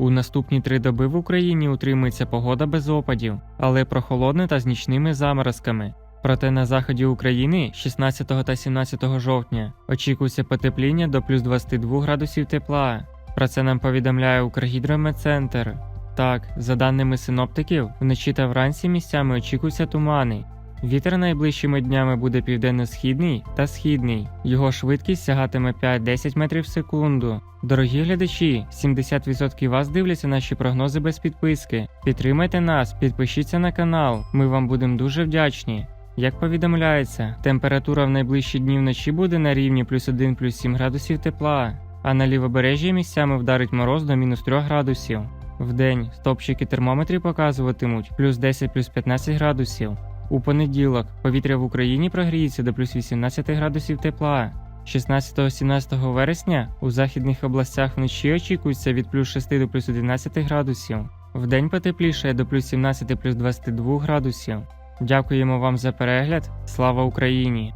У наступні три доби в Україні утримується погода без опадів, але прохолодна та з нічними заморозками. Проте на заході України 16 та 17 жовтня очікується потепління до плюс 22 градусів тепла. Про це нам повідомляє Укргідрометцентр. Так, за даними синоптиків, вночі та вранці місцями очікуються тумани. Вітер найближчими днями буде південно-східний та східний. Його швидкість сягатиме 5-10 метрів в секунду. Дорогі глядачі, 70% вас дивляться наші прогнози без підписки. Підтримайте нас, підпишіться на канал. Ми вам будемо дуже вдячні. Як повідомляється, температура в найближчі дні вночі буде на рівні плюс 1 плюс 7 градусів тепла, а на лівобережжі місцями вдарить мороз до мінус 3 градусів. Вдень стопчики термометрів показуватимуть плюс 10 плюс 15 градусів. У понеділок повітря в Україні прогріється до плюс 18 градусів тепла. 16-17 вересня у західних областях вночі очікується від плюс 6 до плюс 11 градусів. Вдень потепліше до плюс 17 плюс 22 градусів. Дякуємо вам за перегляд. Слава Україні!